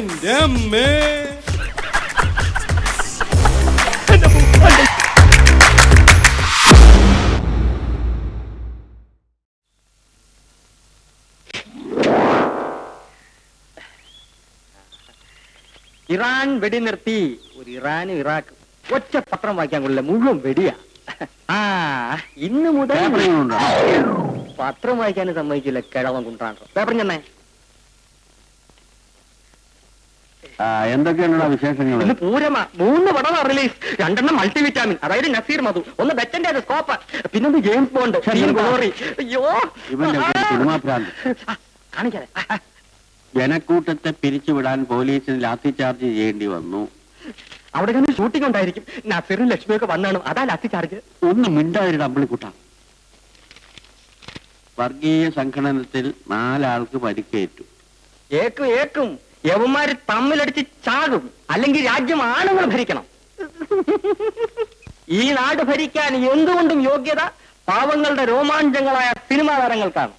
എന്റെ അമ്മേ ഇറാൻ വെടി നിർത്തി ഒരു ഇറാനും ഇറാഖ്. ഒറ്റ പത്രം വായിക്കാൻ കൊള്ളില്ല. മുഴുവൻ വെടിയാ. ആ ഇന്ന് മുതൽ പത്രം വായിക്കാനും സമ്മതിക്കില്ല. കിഴവൻ കുണ്ടാണ് പേപ്പർ ചെന്നേ എന്തൊക്കെയാണോ വിശേഷങ്ങൾ ഇന്ന് പൂരമാ. മൂന്ന് പടമാ റിലീസ്. രണ്ടെണ്ണം മൾട്ടി വിറ്റാമിൻ അതായത് നസീർ മധു. ഒന്ന് ബെറ്റന്റെ സ്കോപ്പ്. പിന്നൊന്ന് ജെയിംസ് ബോണ്ട്. ഗ്ലോറി അയ്യോ. കാണിക്കാതെ. ജനക്കൂട്ടത്തെ പിരിച്ചുവിടാൻ പോലീസിന് ലാത്തി ചാർജ് ചെയ്യേണ്ടി വന്നു. അവിടെ തന്നെ ഷൂട്ടിംഗ് ഉണ്ടായിരിക്കും. നസീറും ലക്ഷ്മിയൊക്കെ വന്നാണ്. അതാ ലാത്തി ചാർജ്. ഒന്ന് മിണ്ടാതിരുടെ അമ്പിളിക്കുട്ട. വർഗീയ സംഘടനത്തിൽ നാലാൾക്ക് പരിക്കേറ്റു. ഏക്കും ഏക്കും. യവന്മാര് തമ്മിലടിച്ച് ചാകും. അല്ലെങ്കിൽ രാജ്യം ആണുങ്ങൾ ഭരിക്കണം. ഈ നാട് ഭരിക്കാൻ എന്തുകൊണ്ടും യോഗ്യത പാവങ്ങളുടെ രോമാഞ്ചങ്ങളായ സിനിമാ താരങ്ങൾക്കാണ്.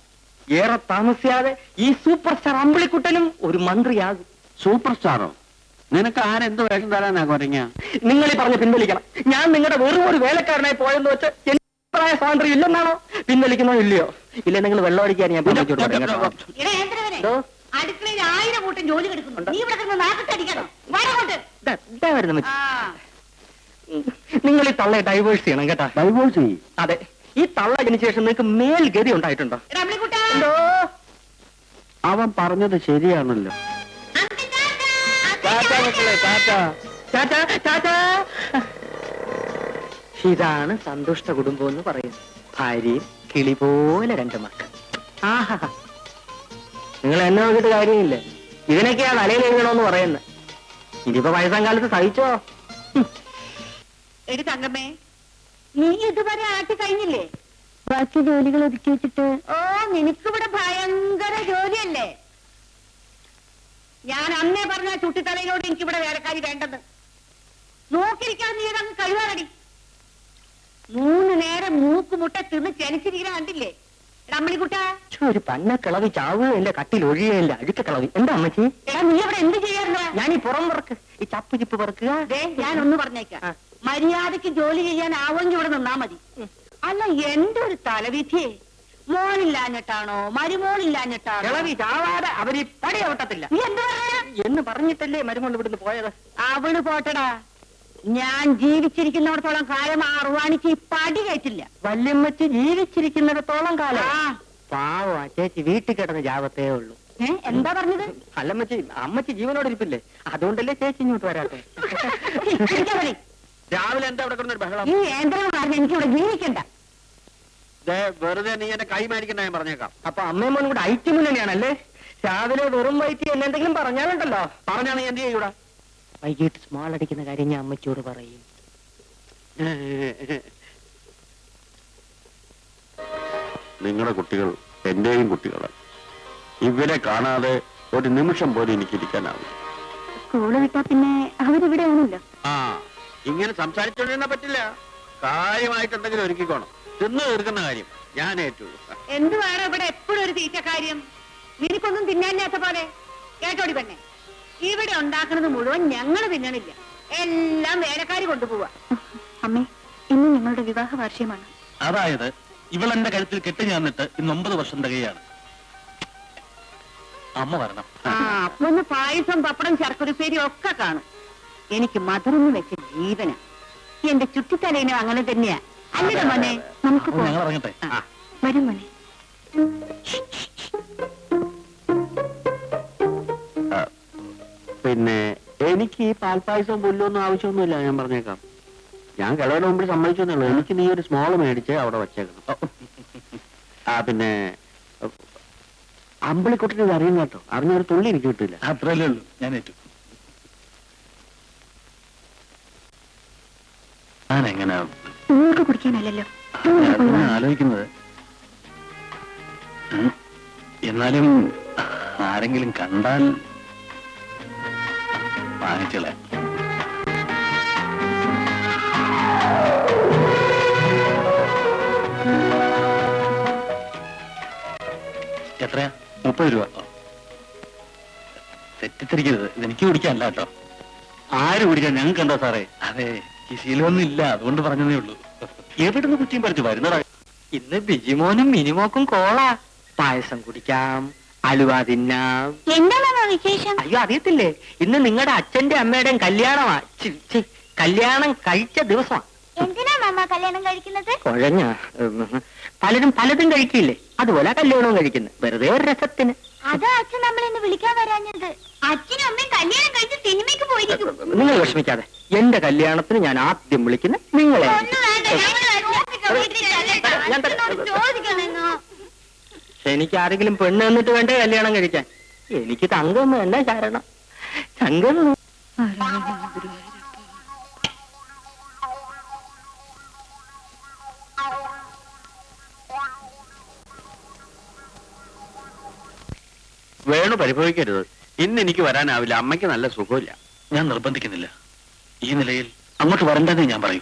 ഏറെ താമസിയാതെ ഈ സൂപ്പർ സ്റ്റാർ അമ്പിളിക്കുട്ടനും ഒരു മന്ത്രിയാകും. സൂപ്പർ സ്റ്റാറോ നിനക്ക് ആരെന്ത് വേഷം തരാനാ കുറഞ്ഞ നിങ്ങൾ ഈ പറഞ്ഞ് പിൻവലിക്കണം. ഞാൻ നിങ്ങളുടെ വെറും ഒരു വേലക്കാരനായി പോയെന്ന് വെച്ച് എനിക്ക് അഭിപ്രായ സ്വാതന്ത്ര്യം ഇല്ലെന്നാണോ പിൻവലിക്കണോ ഇല്ലയോ? ഇല്ല നിങ്ങൾ വെള്ളം അടിക്കാൻ ഞാൻ പറഞ്ഞു അടുക്കളയിൽ ആയിരം കൂട്ടം ജോലി കിടക്കുന്നു നീ ഇവിടെ കിടന്ന് നാക്കത്തടിക്കണം വരങ്ങോട്ട് വരുന്നു നിങ്ങൾ ഈ തള്ളയെ ഡൈവേഴ്സ് ചെയ്യണം കേട്ടാ. ഡൈവേഴ്സ് ചെയ്യും. അതെ ഈ തള്ള ഇതിന് ശേഷം നിങ്ങൾക്ക് മേൽഗതി ഉണ്ടായിട്ടുണ്ടോ. എന്തോ? അവൻ പറഞ്ഞത് ശരിയാണല്ലോ. ടാറ്റാ മക്കളെ, ടാറ്റാ. ടാറ്റാ, ടാറ്റാ. ഇതാണ് സന്തുഷ്ട കുടുംബം എന്ന് പറയുന്നത്. ഭാര്യയും കിളി പോലെ രണ്ട് മക്കൾ. ആഹാ. നിങ്ങൾ എന്നെ നോക്കിയിട്ട് കാര്യമില്ല. ഇതിനൊക്കെയാ തലയിൽ എഴുതണമെന്ന് പറയുന്നത്. ഇതിപ്പോ വയസ്സാം കാലത്ത് സഹിച്ചോ എടി തങ്കമ്മേ നീ ഇതുവരെ ആട്ടി കഴിഞ്ഞില്ലേ? ബാക്കി ജോലികൾ ഒതുക്കി വെച്ചിട്ട്. ഓ നിനക്കിവിടെ ഭയങ്കര ജോലിയല്ലേ? ഞാൻ അന്നേ പറഞ്ഞ ചുട്ടിത്തലയിലോട്ട് എനിക്കിവിടെ വേലക്കാരി വേണ്ടത് നോക്കിയിരിക്കാൻ നീ അങ്ങ് കഴിവാറടി മൂന്ന് നേരം മൂക്കുമുട്ട തിന്ന് ചെനച്ചിരിക്കുന്ന കണ്ടില്ലേ? ഒരു പന്ന കിളവി ചാവുകയില്ല കട്ടിൽ ഒഴിയുകയില്ല അഴുക്ക കിളവി. എന്താ അമ്മച്ചി? നീ അവിടെ എന്ത് ചെയ്യാറുണ്ടോ ഞാൻ ഈ പുറം പറക്ക് ഈ ചപ്പ് ചിപ്പ് പറക്കുക ഞാൻ ഒന്ന് പറഞ്ഞേക്കാം. മര്യാദയ്ക്ക് ജോലി ചെയ്യാൻ ആവെങ്കിൽ ഇവിടെ നിന്നാ മതി. അല്ല എന്റെ ഒരു തലവിധിയെ? മോളില്ലാഞ്ഞിട്ടാണോ? മരുമോളില്ലാഞ്ഞിട്ടാണോ? കിളവി ചാവാതെ അവർ പടി അവട്ടത്തില്ല നീ എന്താ എന്ന് പറഞ്ഞിട്ടല്ലേ മരുമോൾ ഇവിടുന്ന് പോയത്? അവൾ പോട്ടടാ. ഞാൻ ജീവിച്ചിരിക്കുന്നിടത്തോളം കാലം ആ അറുവാണിക്ക് ഈ പടി കയറ്റില്ല വല്യമ്മച്ചി ജീവിച്ചിരിക്കുന്നിടത്തോളം കാലം. ആ. പാവം ചേച്ചി വീട്ടിൽ കിടന്ന് ജാവത്തേ ഉള്ളൂ. ഏ എന്താ പറഞ്ഞത്? അല്ലമ്മച്ചി അമ്മച്ചി ജീവനോട് ഇരിപ്പില്ലേ അതുകൊണ്ടല്ലേ ചേച്ചി ഇങ്ങോട്ട് വരാത്തെ. രാവിലെ എന്താ അവിടെ കിടന്നൊരു ബഹളം? ഈ യന്ത്രങ്ങൾ എനിക്ക് എനിക്കിവിടെ ജീവിക്കണ്ട. ദേ, വെറുതെ നീ എന്റെ കൈ മേടിക്കണ്ട ഞാൻ പറഞ്ഞേക്കാം. അപ്പൊ അമ്മയും മോനും കൂടെ ഐറ്റം തന്നെയാണല്ലേ? രാവിലെ വെറും വയറ്റി എന്നെ എന്തെങ്കിലും പറഞ്ഞാലുണ്ടല്ലോ? പറഞ്ഞാ നീ എന്ത് ചെയ്യൂടാ? വൈകിട്ട് സ്മോൾ അടിക്കുന്ന കാര്യം ഞാൻ അമ്മച്ചോട് പറയും. നിങ്ങളുടെ കുട്ടികൾ എന്റെയും കുട്ടികളാണ്. ഇവരെ കാണാതെ ഒരു നിമിഷം പോലും എനിക്ക് ഇരിക്കാനാവില്ല. സ്കൂൾ വിട്ടാ പിന്നെ അവരിവിടെ ആണല്ലോ. ആ ഇങ്ങനെ സംസാരിച്ചോണ്ടിരുന്ന പറ്റില്ല. കാര്യമായിട്ട് എന്തെങ്കിലും ഒരുക്കിക്കോണം. തിന്നു തീർക്കുന്ന കാര്യം ഞാൻ ഏറ്റു എന്തുവാണ് വേണം ഇവിടെ എപ്പോഴും ഒരു തീറ്റ കാര്യം? നിനക്കൊന്നും തിന്നാനില്ലാത്ത പോലെ. കേട്ടോടി പെണ്ണെ. ഇവിടെ ഉണ്ടാക്കുന്നത് മുഴുവൻ ഞങ്ങൾ തിന്നണില്ല. എല്ലാം വേലക്കാരി കൊണ്ടുപോവാ. അമ്മേ ഇന്ന് ഞങ്ങളുടെ വിവാഹ വാർഷികമാണ്. അതായത് ഇവൾ എന്റെ കഴുത്തിൽ കെട്ടി ഞാന്നിട്ട് ഇന്ന് ഒമ്പത് വർഷം തികയാണ്. അമ്മ വരണം. ആ അപ്പൊ ഒന്ന് പായസം പപ്പടം ശർക്കരപ്പേരി ഒക്കെ കാണും. എനിക്ക് മധുരം വെച്ച ജീവന. എന്റെ ചുറ്റിത്തലേനും അങ്ങനെ തന്നെയാ. അല്ലേ മോനെ? നമുക്ക് പോകാം ഞങ്ങൾ ഇറങ്ങട്ടെ. വരും മോനെ. പിന്നെ എനിക്ക് ഈ പാൽപ്പായസവും പുല്ലൊന്നും ആവശ്യമൊന്നുമില്ല ഞാൻ പറഞ്ഞേക്കാം. ഞാൻ കിളവിന് മുമ്പിൽ സമ്മതിച്ചെന്നുള്ളൂ. എനിക്ക് നീ ഒരു സ്മോൾ മേടിച്ച് അവിടെ വെച്ചേക്കണം. ആ പിന്നെ അമ്പിളിക്കുട്ടിന് ഇത് അറിയും കേട്ടോ. അറിഞ്ഞൊരു തുള്ളി എനിക്ക് കിട്ടില്ല. അത്രയല്ലേ ഉള്ളൂ. ഞാൻ ഏറ്റു. ഞാൻ എങ്ങനെ നിങ്ങൾക്ക് കുടിക്കാനല്ലല്ലോ നിങ്ങൾ പോയി വാ. ആലോചിക്കുന്നത്. എന്നാലും ആരെങ്കിലും കണ്ടാൽ വാങ്ങിച്ചളെ എത്രയാ? മുപ്പത് രൂപ. തെറ്റിദ്ധരിക്കരുത്. ഇതെനിക്ക് കുടിക്കാനല്ല കേട്ടോ. ആര് കുടിക്കാൻ? ഞങ്ങൾക്ക് എന്താ സാറേ? അതെ ഈ ശീലമൊന്നും ഇല്ല. അതുകൊണ്ട് പറഞ്ഞതേ ഉള്ളൂ. എവിടുന്ന് കുറ്റിയും പറിച്ചു വരുന്നതാ. ഇന്ന് ബിജിമോനും മിനിമോക്കും കോളാ. പായസം കുടിക്കാം. അലുവ തിന്നാം. എന്താണ് വിശേഷം? അയ്യോ അറിയത്തില്ലേ? ഇന്ന് നിങ്ങളുടെ അച്ഛന്റെ അമ്മയുടെയും കല്യാണമാ. ഛി, ഛി, കല്യാണം കഴിച്ച ദിവസമാ. എന്തിനാ മാമ കല്യാണം കഴിക്കുന്നത്? കുഴഞ്ഞ. പലരും പലതും കഴിക്കില്ലേ? അതുപോലെ കല്യാണവും കഴിക്കുന്നത് വെറുതെ ഒരു രസത്തിന്. അതാ അച്ഛൻ നമ്മൾ ഇന്ന് വിളിക്കാൻ വരാഞ്ഞത്? അച്ഛനും അമ്മയും കല്യാണം കഴിച്ച് സിനിമയ്ക്ക് പോയിരിക്കും. നിങ്ങൾ വിഷമിക്കാതെ. എന്റെ കല്യാണത്തിന് ഞാൻ ആദ്യം വിളിക്കുന്ന നിങ്ങളെ ഒന്നും വേണ്ട ഞങ്ങൾ. ഞാൻ. അച്ഛനോട് ചോദിക്കണെന്നോ എനിക്ക് ആരെങ്കിലും പെണ്ണ് എന്നിട്ട് വേണ്ടേ കല്യാണം കഴിക്കാൻ? എനിക്ക് തങ്കം വേണ്ട ശരണം. തങ്കം വേണു പരിഭവിക്കരുത്. ഇന്ന് എനിക്ക് വരാനാവില്ല. അമ്മയ്ക്ക് നല്ല സുഖമില്ല. ഞാൻ നിർബന്ധിക്കുന്നില്ല. ഈ നിലയിൽ അങ്ങോട്ട് വരണ്ടെന്നേ ഞാൻ പറയൂ.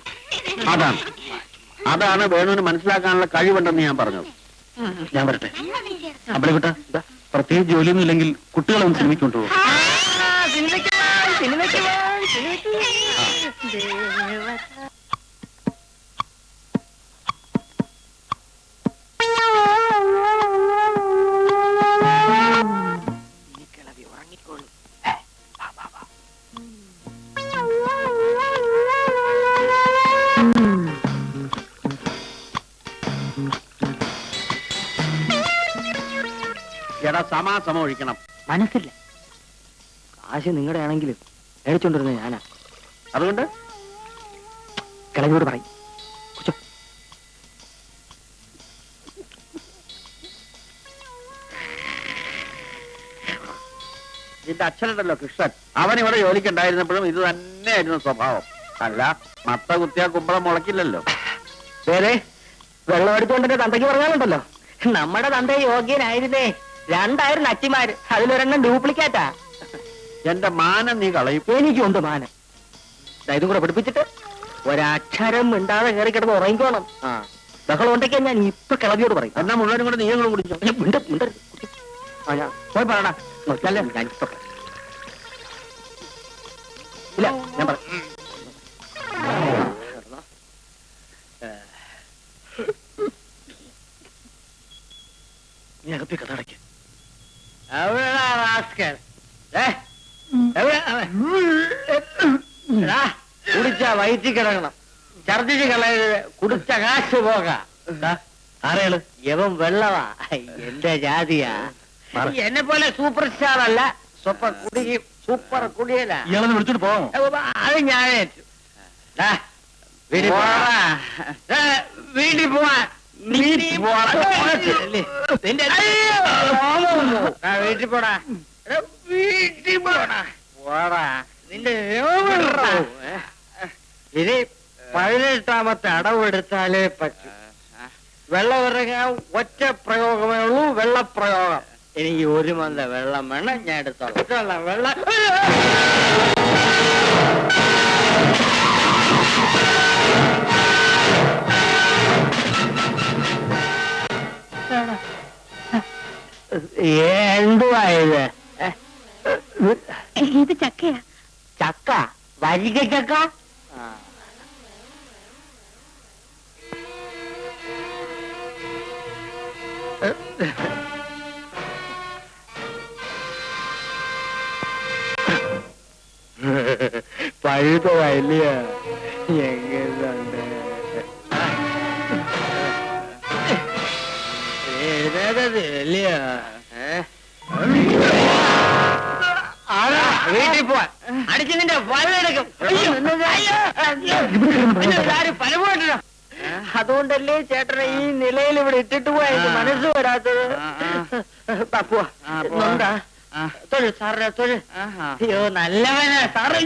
അതാണ്. അതാണ് വേണുവിന് മനസ്സിലാക്കാനുള്ള കഴിവുണ്ടെന്ന് ഞാൻ പറഞ്ഞത്. ഞാൻ വരട്ടെ. വിട്ട പ്രത്യേകിച്ച് ജോലിയൊന്നും ഇല്ലെങ്കിൽ കുട്ടികളെ ഒന്ന് സിനിമയ്ക്ക് കൊണ്ടുപോകും. സമാസമം ഒഴിക്കണം? മനസ്സില്ല. കാശ് നിങ്ങളുടെ ആണെങ്കിലും മേടിച്ചോണ്ടിരുന്ന ഞാനാ. അതുകൊണ്ട്? കിളവിയോട് പറയും. ഇതിന്റെ അച്ഛനുണ്ടല്ലോ കൃഷ്ണൻ. അവൻ ഇവിടെ ജോലിക്കുണ്ടായിരുന്നപ്പോഴും ഇത് തന്നെയായിരുന്നു സ്വഭാവം. അല്ല മത്ത കുത്തിയാ കുമ്പളം മുളക്കില്ലല്ലോ. വേറെ വെള്ളം എടുത്തുകൊണ്ടെന്റെ തന്തയ്ക്ക് പറഞ്ഞാലുണ്ടല്ലോ. നമ്മുടെ തന്ത യോഗ്യനായിരുന്നേ. രണ്ടായിരം അച്ചിമാര് അതിലൊരെണ്ണം ഡ്യൂപ്ലിക്കേറ്റാ. എന്റെ മാനം നീ കളയും. എനിക്കുണ്ട് മാനം. ദാ ഇതും കൂടെ പഠിപ്പിച്ചിട്ട് ഒരക്ഷരം മിണ്ടാതെ കയറി കിടന്ന് ഉറങ്ങിക്കോണം. ആ. ബഹളം ഉണ്ടെങ്കിൽ ഞാൻ ഇപ്പൊ കിളവിയോട് പറയും. എന്നാ മുഴുവനും കൂടെ നീ കൂടെ കുടിച്ചോ. ഞാൻ മിണ്ട. ആ, ഞാൻ പോയി പറയണ നോക്കിയാലേ? ഞാൻ ഇപ്പൊ പറയാം. ഇല്ല ഞാൻ പറയാം നീ അകത്തേക്ക് കഥടയ്ക്ക് എവിടെടാ റാസ്കൽ? ഏ? എവിടെ അവൻ? എടാ, കുടിച്ച വയറ്റി കിടക്കണം. ഛർദിച്ച് കളയത് കുടിച്ച കാശ് പോകാം. ആരെയാൾ യവൻ വെള്ളവാ. എന്റെ ജാതിയാ. എന്നെ പോലെ സൂപ്പർ സ്റ്റാർ അല്ല സൂപ്പർ കുടി സൂപ്പർ കുടിയല ഇയാളെ വിളിച്ചോട്ട് പോവാമോ അത് ഞാൻ വീട്ടിൽ പോടാ. ദാ, വീട്ടിൽ പോവാ. പോടാ. പോവും. വീട്ടിൽ പോടാ. പോടാ. നിന്റെ പോവും. ഇനി പതിനെട്ടാമത്തെ അടവെടുത്താലേ പറ്റൂ വെള്ളം ഇറങ്ങാൻ ഒറ്റ പ്രയോഗമേ ഉള്ളൂ വെള്ളപ്രയോഗം എനിക്ക് ഒരു മന്ത വെള്ളം വേണം ഞാൻ എടുത്തോളാം വെള്ളം എന്തുവാ ഇത്? ഇത് ചക്കയാ ചക്ക വരിക ചക്ക ആ. വലിയ എങ്ങനെയുണ്ട്? വലിയ? വീട്ടിൽ പോവാൻ. അടിച്ച് നിന്റെ വലയെടുക്കും പലപോട്ടോ അതുകൊണ്ടല്ലേ ചേട്ടനെ ഈ നിലയിൽ ഇവിടെ ഇട്ടിട്ട് പോയാ എനിക്ക് മനസ്സ് വരാത്തത്. പപ്പുവാ എന്താ തൊഴിൽ തൊഴു സാറിനെ തൊഴു. അയ്യോ നല്ലവനാ സാറേ.